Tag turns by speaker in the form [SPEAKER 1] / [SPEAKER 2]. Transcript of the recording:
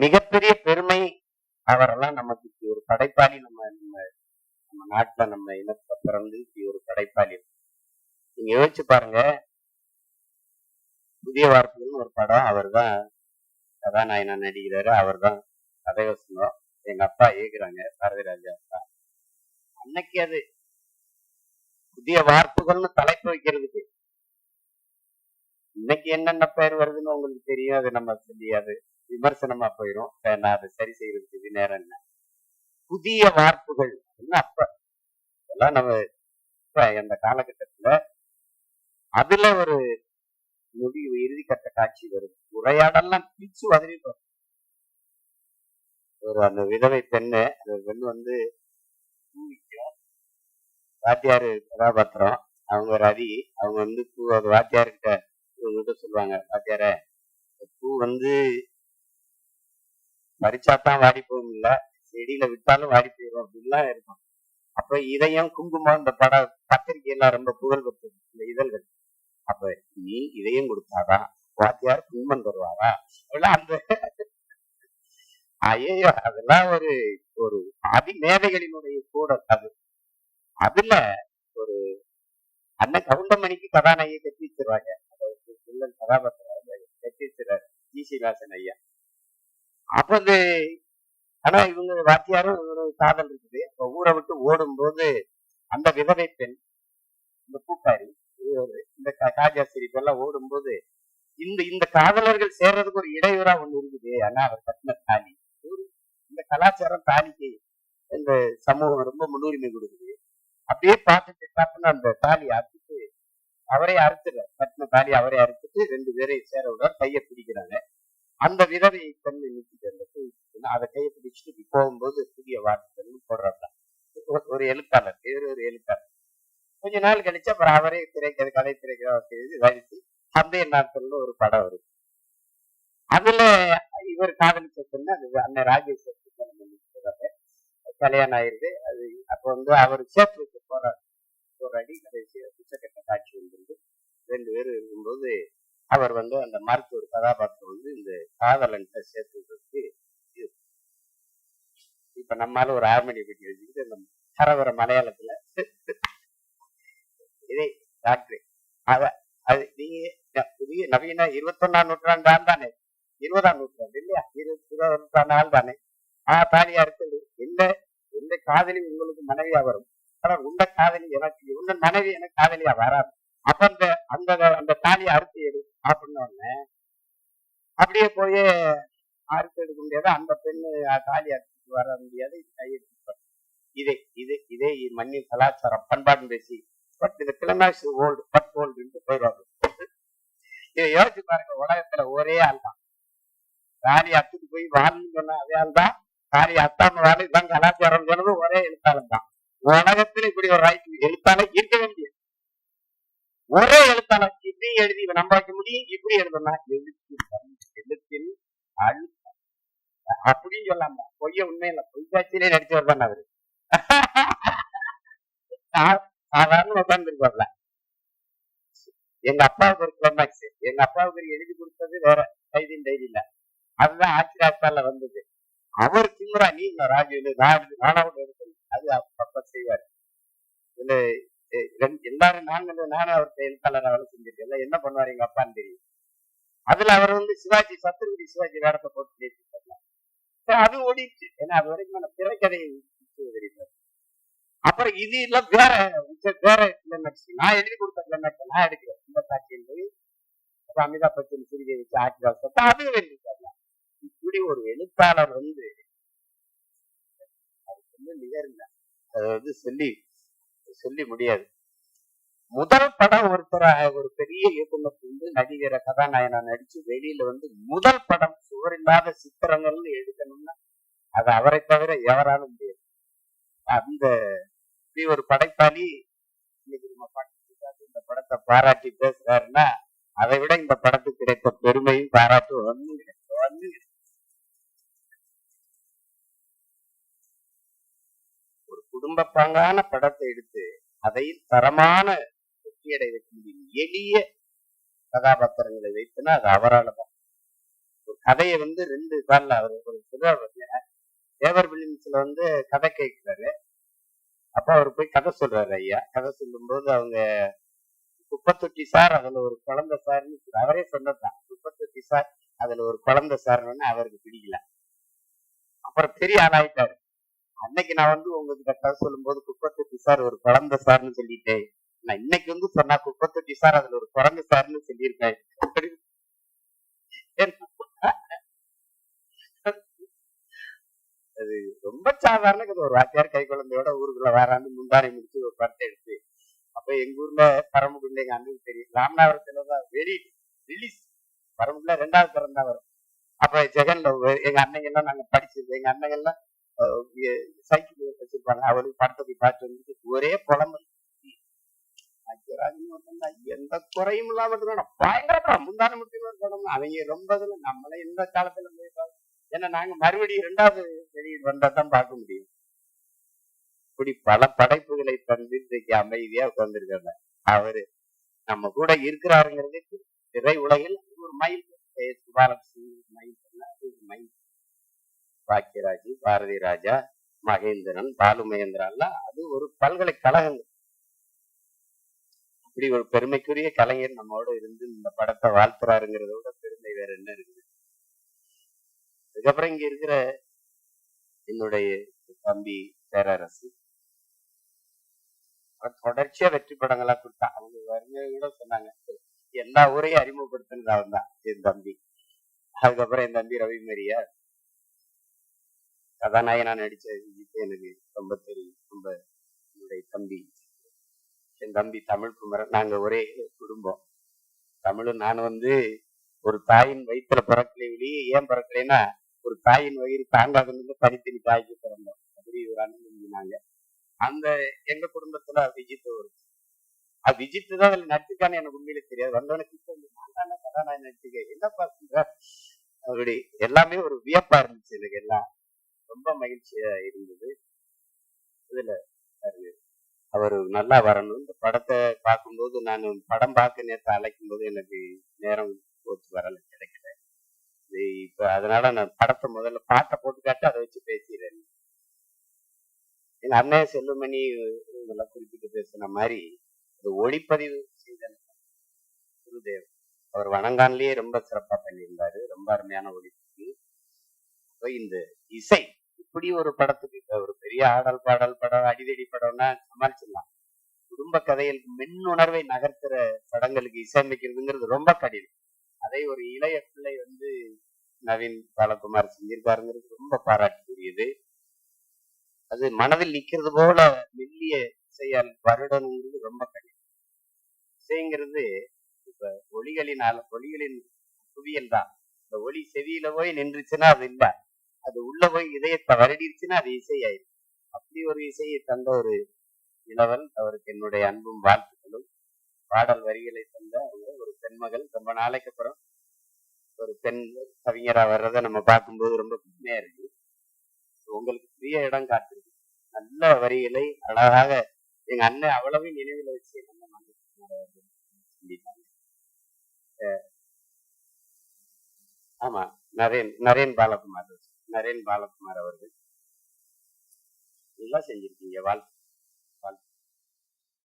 [SPEAKER 1] மிகப்பெரிய பெருமை அவரெல்லாம் நமக்கு இப்படி ஒரு படைப்பாளி நம்ம நம்ம நம்ம நாட்டுல நம்ம இனத்துல பிறந்து இப்படி ஒரு படைப்பாளி. நீங்க யோசிச்சு பாருங்க. புதிய வார்த்தைகள்னு ஒரு படம் அவர்தான் கதாநாயனா நடிக்கிறாரு. அவர்தான் கதை கதையோசனம் எங்க அப்பா ஏகுறாங்க பாரதிராஜா அப்பா. அன்னைக்கு அது புதிய வார்ப்புகள்னு தலைப்பு வைக்கிறதுக்கு. இன்னைக்கு என்னென்ன பெயர் வருதுன்னு உங்களுக்கு தெரியும். அது நம்ம தெரியாது. விமர்சனமா போயிடும் நான் அதை சரி செய்யறதுக்கு இது நேரம் என்ன புதிய வார்ப்புகள் என்ன அப்ப? இதெல்லாம் நம்ம இப்ப அந்த காலகட்டத்துல அதுல ஒரு முடிவு இறுதிக்கட்ட காட்சி வரும். உரையாடெல்லாம் பிச்சு வதறிட்டோம் ஒரு அந்த விதவை பெண்ணு அந்த பெண் வந்து பூ விக்கும். கதாபாத்திரம். அவங்க ரவி அவங்க வந்து பூ அது வாத்தியார்கிட்ட இவங்ககிட்ட சொல்லுவாங்க வாத்தியார பூ வந்து பறிச்சாத்தான் வாடி போகும் இல்ல? செடியில விட்டாலும் வாடி போயிடும் அப்படின்லாம் இருக்கும். அப்ப இதயம் குங்குமம் இந்த படம் பத்திரிகையெல்லாம் ரொம்ப புகழ் பெற்றது இந்த இதழ்கள். அப்ப நீ இதயம் கொடுத்தாதான் வாத்தியார் குங்குமம் தருவாரா? அப்படிலாம் அந்த ஐயோ அதெல்லாம் ஒரு ஒரு அதி மேதைகளினுடைய அது. அதுல ஒரு அண்ணன் கவுண்டமணிக்கு கதாநாயகி கட்டி வச்சிருவாங்க. ஒரு வில்லன் கதாபாத்திரம் கட்டி வச்சிருவாரு. ஜி. சீனிவாசன் ஐயா. அப்ப வந்து ஆனா இவங்க வாத்தியாரும் ஒரு காதல் இருக்குது. அப்ப ஊரை விட்டு ஓடும் போது அந்த விதவை பெண் இந்த பூக்காரி இந்த கா- காஜா சிரிப்பு எல்லாம் ஓடும்போது இந்த இந்த காதலர்கள் சேர்றதுக்கு ஒரு இடையூறா ஒண்ணு இருக்குது. ஆனா அவர் கட்டின தாலி. இந்த கலாச்சாரம் தாலிக்கு இந்த சமூகம் ரொம்ப முன்னுரிமை கொடுக்குது. அப்படியே பார்த்துட்டு பார்த்துன்னு அந்த தாலி அறுத்துட்டு அவரே அறுத்துற கட்டின தாலி அவரே அறுத்துட்டு ரெண்டு பேரையும் சேர விட கையை பிடிக்கிறாங்க. அந்த விதவை பெண் நிற்கிது அதை கையை பிடிச்சிட்டு போகும்போது புதிய வார்த்தைகள் போடுறாங்க ஒரு எழுத்தாளர் வேறு ஒரு எழுத்தாளர். கொஞ்ச நாள் கழிச்சு அப்புறம் அவரே திரைக்கிறது கதை திரைக்கிறது எழுதி வடித்து சந்தைய நாட்கள்னு ஒரு படம் வருது அதுல இவர் காதலிச்ச பொண்ணு அது அண்ணன் ராஜேஷ் சொல்றாங்க கல்யாணம் ஆயிருது அது அப்ப வந்து அவர் சேர்த்து வைக்க போறாரு. ஒரு அடி கடைசி உச்சக்கட்ட காட்சி வந்துருந்து ரெண்டு பேரும் இருக்கும்போது அவர் வந்து அந்த மருத்துவர் கதாபாத்திரம் வந்து இந்த காதலன்ட்ட சேர்த்து இப்ப நம்மளால ஒரு ஆர்மனி பெட்டி வச்சுக்கிட்டு அந்த சரவர மலையாளத்துல இதே டாக்டர் அவ அது நீங்க புதிய நவீன இருபத்தொன்னாம் நூற்றாண்டு ஆள் தானே? இருபதாம் நூற்றாண்டு இல்லையா? இருபது இருபதாம் நூற்றாண்டு ஆள் தானே? ஆஹ் தாலியா இருக்குது. எந்த எந்த காதலி உங்களுக்கு மனைவியா வரும்? ஆனா உண்ட காதலி எனக்கு உண்ட மனைவி எனக்கு காதலியா வராது. அப்ப அந்த அந்த அந்த தாலியை அறுத்து எடு. அப்படின்னு உடனே அப்படியே போய் அறுத்து எடுக்க முடியாது. அந்த பெண்ணு தாலி அறுத்துட்டு வர முடியாது. இது கையெழுத்து இதே இது இதே மண்ணின் கலாச்சாரம் பண்பாடுன்னு பேசி பட் இந்த கிளமேக்ஸ் ஓல்டு பட் ஓல்டுன்ட்டு போயிடுவாங்க இதை யோசிச்சு பாருங்க உலகத்துல ஒரே ஆள் தான். தாலி அத்துட்டு போய் வாழ்னு சொன்ன அதே ஆள் தான். தாலி அத்தாம வாழ இதுதான் கலாச்சாரம் சொன்னது ஒரே எழுத்தாளர் தான். உலகத்துல இப்படி ஒரு ரைட் எழுத்தாளர் இருக்க வேண்டிய ஒரே எழுத்தாளர் இப்படி எழுதி இவன் வைக்க முடியும்? இப்படி எழுதணும் எழுத்து எழுத்தில் அழுத்தம். அப்படின்னு சொல்லாம பொய்ய உண்மையில பொய் நடிச்சு நடிச்சவர் தான் அவரு. சாதாரண உட்கார்ந்துருப்பார்ல. எங்க அப்பாவுக்கு ஒரு கிளைமேக்ஸ் எங்க அப்பாவுக்கு எழுதி கொடுத்தது வேற கைதின் டைரி இல்ல அதுதான் ஆச்சரியாத்தால வந்தது. அவர் திமுறா நீ இந்த ராஜு நாடு நாடாவோட அது அப்பப்ப செய்வார். இதுல எ- ரெண்டு- எல்லாரும் நாங்களும் நானும் அவர்கிட்ட எழுத்தாளர் வேலை செஞ்சிருக்கேன் எல்லாம் என்ன பண்ணுவார் எங்க அப்பான்னு தெரியும். அதுல அவர் வந்து சிவாஜி சத்துருகுடி சிவாஜி வேடத்தை போட்டு பேசிட்டாங்க அது ஓடிடுச்சு. ஏன்னா அது வரைக்கும் நான் திரைக்கதையை தெரியும் அப்புறம் இது எல்லாம் வேற வேற கிளைமேக்ஸ் நான் எழுதி கொடுத்த கிளைமேக்ஸ் நான் எடுக்கிறேன். இந்த காட்சியில் போய் அமிதாப் பச்சன் சிறிகை வச்சு ஆட்சி வாசத்தை அது எழுதிட்டாங்க இப்படி ஒரு எழுத்தாளர் வந்து அது வந்து நிகர் அதை வந்து சொல்லி சொல்லி முடியாது. முதல் படம் ஒருத்தராக ஒரு பெரிய இயக்குனர் வந்து நடிகரை கதாநாயகனா நடிச்சு வெளியில வந்து முதல் படம் சுவரில்லாத சித்திரங்கள்னு எடுக்கணும்னா அது அவரை தவிர எவராலும் முடியாது. அந்த இப்படி ஒரு படைப்பாளி இன்னைக்கு நம்ம இந்த படத்தை பாராட்டி பேசுறாருன்னா அதை விட இந்த படத்துக்கு கிடைத்த பெருமையும் பாராட்டும் வந்து குடும்ப பங்கான படத்தை எடுத்து அதை தரமான வெற்றியடை வைக்க முடியும். எளிய கதாபாத்திரங்களை வைத்துனா அது அவரால் தான். ஒரு கதையை வந்து ரெண்டு காலில் அவர் ஒரு சொல்லுவார் தேவர் பிலிம்ஸ்ல வந்து கதை கேட்கிறாரு. அப்ப அவர் போய் கதை சொல்றாரு ஐயா. கதை சொல்லும்போது அவங்க குப்பத்தொட்டி சார் அதுல ஒரு குழந்தை சார்னு அவரே சொன்னதுதான் குப்பத்தொட்டி சார் அதுல ஒரு குழந்தை சார்னு அவருக்கு பிடிக்கல. அப்புறம் பெரிய ஆளாயிட்டாரு அன்னைக்கு நான் வந்து உங்ககிட்ட கதை சொல்லும்போது குப்பத்தொட்டி சார் ஒரு குழந்த சார்னு சொல்லிட்டேன் நான் இன்னைக்கு வந்து சொன்னா குப்பத்தொட்டி சார் அதுல ஒரு குழந்த சார்னு சொல்லியிருக்கேன். அது ரொம்ப சாதாரண கதை. ஒரு வாத்தியார் கை குழந்தையோட ஊருக்குள்ள வேறாண்டு முந்தாரி முடிச்சு ஒரு படத்தை எடுத்து. அப்ப எங்க ஊர்ல பரமக்குடியில எங்க அண்ணனுக்கு தெரியும் ராமநாதபுரத்துல தான் வெரி ரிலீஸ் பரமக்குடியில ரெண்டாவது தரம் தான் வரும் அப்ப ஜெகன்ல எங்க அண்ணங்க எல்லாம் நாங்க படிச்சது எங்க அண்ணங்க எல்லாம் சைக்கிள் வச்சிருப்பாங்க அவளுக்கு படத்தை போய் பார்த்து வந்துட்டு ஒரே புலம்பல் எந்த குறையும் இல்லாம இருக்கணும். பயங்கர படம் முந்தான முட்டியும் படம் அவங்க ரொம்ப இதுல. நம்மளே எந்த காலத்துல போய் ஏன்னா நாங்க மறுபடியும் இரண்டாவது வெளியீடு வந்தா தான் பார்க்க முடியும். இப்படி பல படைப்புகளை தந்து இன்றைக்கு அமைதியா உட்கார்ந்துருக்காங்க அவரு நம்ம கூட இருக்கிறாருங்கிறது திரை உலகில் ஒரு மைல். பாலகிருஷ்ணன் மைல். ஒரு பாக்கியராஜ் பாரதி ராஜா மகேந்திரன் பாலு மகேந்திரன்லாம் அது ஒரு பல்கலைக்கழகங்கள். இப்படி ஒரு பெருமைக்குரிய கலைஞர் நம்மோட இருந்து இந்த படத்தை வாழ்த்துறாருங்கிறத விட பெருமை வேற என்ன இருக்குது? அதுக்கப்புறம் இங்க இருக்கிற என்னுடைய தம்பி பேரரசு. தொடர்ச்சியா வெற்றி படங்களா கொடுத்தா அவங்க வருங்க கூட சொன்னாங்க எல்லா ஊரையும் அறிமுகப்படுத்தினது அவன் தான் என் தம்பி. அதுக்கப்புறம் என் தம்பி ரவி மரியா கதாநாயகனா நடிச்ச விஜய் எனக்கு ரொம்ப தெரியும். ரொம்ப என்னுடைய தம்பி. என் தம்பி தமிழ் குமரன். நாங்க ஒரே குடும்பம். தமிழும் நான் வந்து ஒரு தாயின் வயிற்றுல பிறக்கலை வெளியே ஏன் பிறக்கலைன்னா ஒரு தாயின் வயிறு தாங்காதுன்னு தனித்தனி தாய்க்கு பிறந்தோம். அப்படி ஒரு அண்ணன் நாங்க. அந்த எங்க குடும்பத்துல விஜித் ஒரு அது விஜித் தான் அதுல நடிச்சுக்கான்னு எனக்கு உண்மையில தெரியாது. வந்தவனுக்கு நான் தானே கதாநாயகன் நடிச்சுக்க என்ன பாக்குங்க அப்படி எல்லாமே ஒரு வியப்பா இருந்துச்சு எனக்கு எல்லாம். ரொம்ப மகிழ்ச்சியா இருந்தது. இதுல அவர் நல்லா வரணும். இந்த படத்தை பார்க்கும்போது நான் படம் பார்க்க நேரத்தை அழைக்கும் போது எனக்கு நேரம் போச்சு வரல கிடைக்கல. இது இப்ப அதனால நான் படத்தை முதல்ல பாட்டை போட்டு காட்டு அதை வச்சு பேசிடுறேன். எங்க அண்ணன் செல்லுமணி இதெல்லாம் குறிப்பிட்டு பேசின மாதிரி இது ஒளிப்பதிவு செய்த குருதேவ் அவர் வணங்கான்லயே ரொம்ப சிறப்பா பண்ணியிருந்தாரு. ரொம்ப அருமையான ஒளிப்பதிவு. இந்த இசை இப்படி ஒரு படத்துக்கு இப்ப ஒரு பெரிய ஆடல் பாடல் படம் அடிதடி படம்னா சமாளிச்சிடலாம். குடும்ப கதையில் மின்னுணர்வை நகர்த்துற படங்களுக்கு இசையமைக்கிறதுங்கிறது ரொம்ப கடினம். அதை ஒரு இளைய பிள்ளை வந்து நவீன் பாலகுமார் செஞ்சிருக்காருங்கிறது ரொம்ப பாராட்டுக்குரியது. அது மனதில் நிக்கிறது போல மெல்லிய இசையால் வருடணுங்கிறது ரொம்ப கடினம். இசைங்கிறது இப்ப ஒளிகளினால ஒளிகளின் குவியல் தான். இந்த ஒளி செவியில போய் நின்றுச்சுன்னா அது இல்ல. அது உள்ள போய் இதயத்தை வருடிருச்சுன்னா அது இசையாயிரும். அப்படி ஒரு இசையை தந்த ஒரு இளவன் அவருக்கு என்னுடைய அன்பும் வாழ்த்துக்களும். பாடல் வரிகளை தந்த அவங்க ஒரு பெண்மகள் ரொம்ப நாளைக்கு அப்புறம் ஒரு பெண் கவிஞரா வர்றதை நம்ம பார்க்கும்போது ரொம்ப பெருமையா இருக்கு. உங்களுக்கு பெரிய இடம் காத்திருக்கு நல்ல வரிகளை அழகாக எங்க அண்ணன் அவ்வளவு நினைவில் வச்சு நம்ம ஆமா நரேன் நரேன் பாலகுமார். நரேன் பாலகுமார் அவர்கள். நல்லா செஞ்சிருக்கீங்க வாழ்த்து